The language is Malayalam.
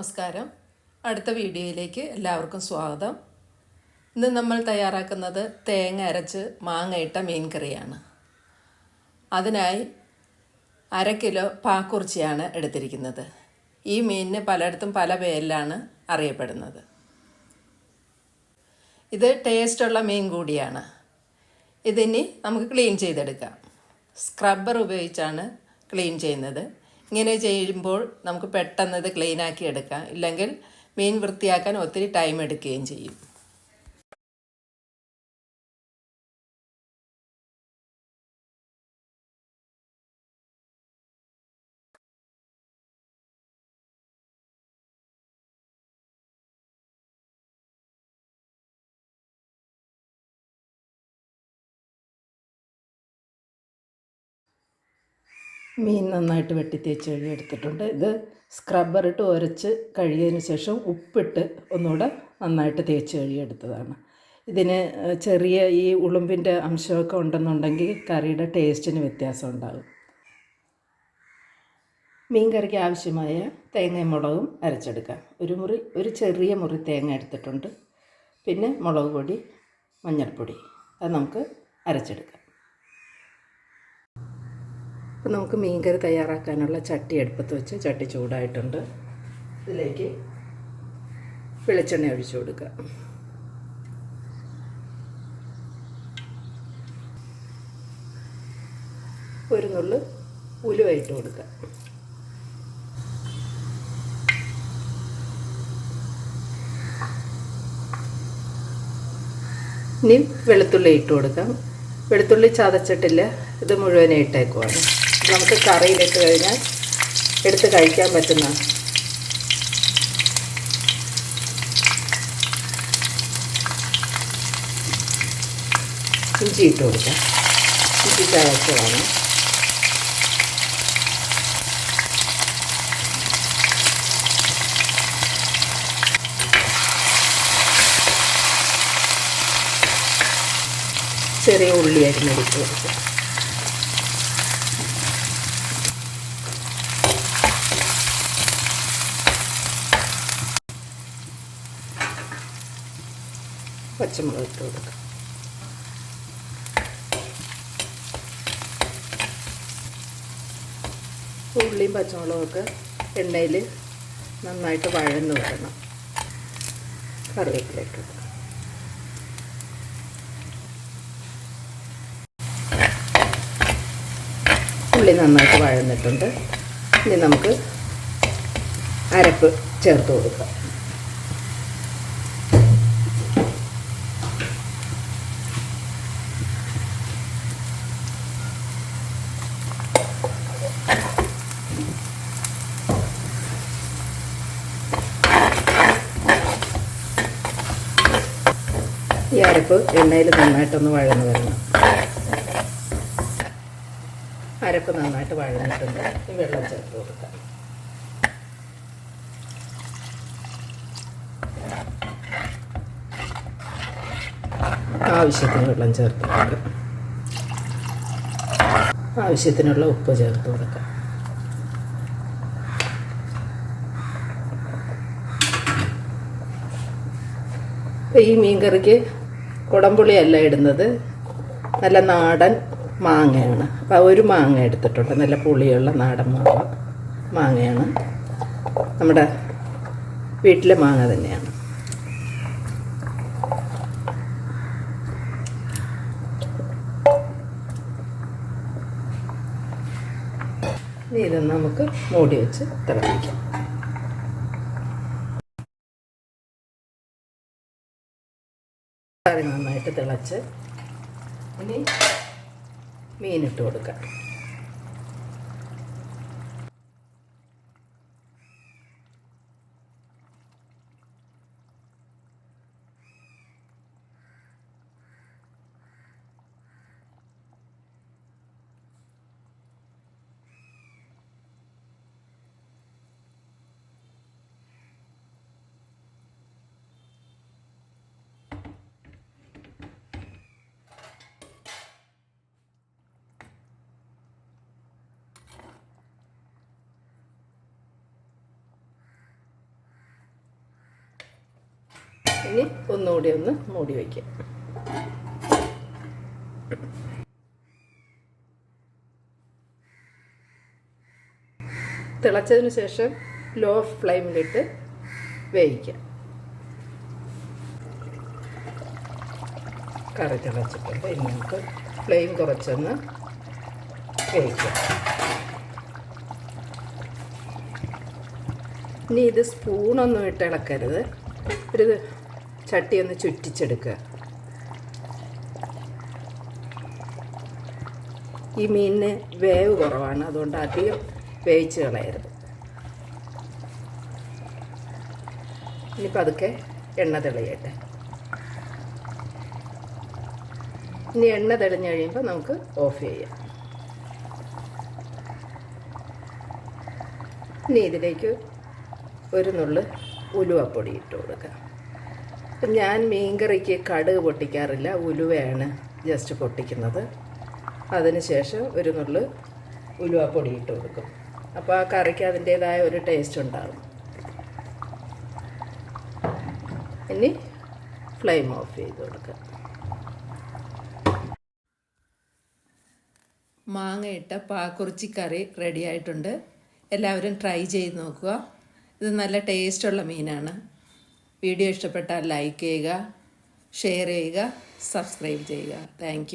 നമസ്കാരം. അടുത്ത വീഡിയോയിലേക്ക് എല്ലാവർക്കും സ്വാഗതം. ഇന്ന് നമ്മൾ തയ്യാറാക്കുന്നത് തേങ്ങ അരച്ച് മാങ്ങയിട്ട മീൻ കറിയാണ് അതിനായി അര കിലോ പാക്കുറിച്ചിയാണ് എടുത്തിരിക്കുന്നത്. ഈ മീനിന് പലയിടത്തും പല പേരിലാണ് അറിയപ്പെടുന്നത്. ഇത് ടേസ്റ്റുള്ള മീൻ കൂടിയാണ്. ഇതിനി നമുക്ക് ക്ലീൻ ചെയ്തെടുക്കാം. സ്ക്രബ്ബർ ഉപയോഗിച്ചാണ് ക്ലീൻ ചെയ്യുന്നത്. ഇങ്ങനെ ചെയ്യുമ്പോൾ നമുക്ക് പെട്ടെന്ന് ഇത് ക്ലീനാക്കി എടുക്കാം. ഇല്ലെങ്കിൽ മീൻ വൃത്തിയാക്കാൻ ഒത്തിരി ടൈം എടുക്കുകയും ചെയ്യും. മീൻ നന്നായിട്ട് വെട്ടി തേച്ച് കഴുകി എടുത്തിട്ടുണ്ട് ഇത് സ്ക്രബ്ബർ ഇട്ട് ഉരച്ച് കഴുകിയതിന് ശേഷം ഉപ്പിട്ട് ഒന്നുകൂടെ നന്നായിട്ട് തേച്ച് കഴുകിയെടുത്തതാണ്. ഇതിന് ചെറിയ ഈ ഉളുമ്പിന്റെ അംശമൊക്കെ ഉണ്ടെന്നുണ്ടെങ്കിൽ കറിയുടെ ടേസ്റ്റിന് വ്യത്യാസം ഉണ്ടാകും. മീൻ കറിക്ക് ആവശ്യമായ തേങ്ങയും മുളകും അരച്ചെടുക്കാം. ഒരു മുറി ഒരു ചെറിയ മുറി തേങ്ങ എടുത്തിട്ടുണ്ട്. പിന്നെ മുളക് പൊടി മഞ്ഞൾപ്പൊടി. അത് നമുക്ക് അരച്ചെടുക്കാം. അപ്പം നമുക്ക് മീൻകറി തയ്യാറാക്കാനുള്ള ചട്ടി അടുപ്പത്ത് വെച്ച് ചട്ടി ചൂടായിട്ടുണ്ട്. ഇതിലേക്ക് വെളിച്ചെണ്ണ ഒഴിച്ചു കൊടുക്കുക. ഒരു നുള്ളു ഉലുവ ഇട്ട് കൊടുക്കുക. ഇനി വെളുത്തുള്ളി ഇട്ട് കൊടുക്കാം. വെളുത്തുള്ളി ചതച്ചിട്ടില്ല ഇത് മുഴുവനെ ഇട്ടേക്കുവാണ്. നമുക്ക് കറിയിലിട്ട് കഴിഞ്ഞാൽ എടുത്ത് കഴിക്കാൻ പറ്റുന്ന ഇഞ്ചി ഇട്ട് കൊടുക്കാം. ഇഞ്ചി ചായച്ചതാണ് ചെറിയ ഉള്ളി അരിഞ്ഞെടുത്ത് കൊടുക്കുക പച്ചമുളക് ഇട്ട് കൊടുക്കുക ഉള്ളിയും പച്ചമുളകൊക്കെ എണ്ണയിൽ നന്നായിട്ട് വഴന്ന് വരണം. കറിവേപ്പില ഇട്ട് ഉള്ളി നന്നായിട്ട് വഴന്നിട്ടുണ്ട്. ഇനി നമുക്ക് അരപ്പ് ചേർത്ത് കൊടുക്കാം. ഈ അരപ്പ് എണ്ണയിൽ നന്നായിട്ടൊന്ന് വഴന്ന് വരണം. അരപ്പ് നന്നായിട്ട് വഴന്നിട്ടുണ്ട്. ഈ വെള്ളം ചേർത്ത് കൊടുക്കാം. ആവശ്യത്തിന് വെള്ളം ചേർത്ത് കൊടുക്കാം. ആവശ്യത്തിനുള്ള ഉപ്പ് ചേർത്ത് കൊടുക്കാം. ഈ മീൻ കറിക്ക് കുടംപുളിയല്ല ഇടുന്നത്. നല്ല നാടൻ മാങ്ങയാണ്. അപ്പോൾ ഒരു മാങ്ങ എടുത്തിട്ടുണ്ട്. നല്ല പുളിയുള്ള നാടൻ മാങ്ങ. മാങ്ങയാണ്. നമ്മുടെ വീട്ടിലെ മാങ്ങ തന്നെയാണ്. ഇതൊന്ന് ഇത് നമുക്ക് മൂടി വെച്ച് തിളപ്പിക്കാം കറി നന്നായിട്ട് തിളച്ച് ഇനി മീനിട്ട് കൊടുക്കാം. ഇനി ഒന്നുകൂടി ഒന്ന് മൂടി വയ്ക്കാം തിളച്ചതിന് ശേഷം ലോ ഫ്ലെയിമിലിട്ട് വേവിക്കാം. കറി തിളച്ചിട്ടുണ്ട്. ഇനി നമുക്ക് ഫ്ലെയിം കുറച്ചൊന്ന് വേവിക്കാം. ഇനി ഇത് സ്പൂണൊന്നും ഇട്ട് ഇളക്കരുത്. ഒരു ചട്ടി ഒന്ന് ചുറ്റിച്ചെടുക്കുക. ഈ മീനിന് വേവ് കുറവാണ് അതുകൊണ്ട് അധികം വേവിച്ച് കളയരുത്. ഇനി പതുക്കെ എണ്ണ തെളിയട്ടെ. ഇനി എണ്ണ തെളിഞ്ഞ് കഴിയുമ്പോൾ നമുക്ക് ഓഫ് ചെയ്യാം. ഇനി ഇതിലേക്ക് ഒരു നുള്ളു ഉലുവപ്പൊടി ഇട്ട് കൊടുക്കാം. അപ്പം ഞാൻ മീൻകറിക്ക് കടുക് പൊട്ടിക്കാറില്ല ഉലുവയാണ് ജസ്റ്റ് പൊട്ടിക്കുന്നത്. അതിനുശേഷം ഒരു നുള്ളു ഉലുവപ്പൊടി ഇട്ട് കൊടുക്കും. അപ്പോൾ ആ കറിക്ക് അതിന്റേതായ ഒരു ടേസ്റ്റ് ഉണ്ടാകും ഇനി ഫ്ലെയിം ഓഫ് ചെയ്ത് കൊടുക്കുക മാങ്ങയിട്ട പാക്കുറിച്ചി കറി റെഡി ആയിട്ടുണ്ട്. എല്ലാവരും ട്രൈ ചെയ്ത് നോക്കുക. ഇത് നല്ല ടേസ്റ്റുള്ള മീനാണ്. വീഡിയോ ഇഷ്ടപ്പെട്ടാൽ ലൈക്ക് ചെയ്യുക ഷെയർ ചെയ്യുക സബ്സ്ക്രൈബ് ചെയ്യുക. താങ്ക്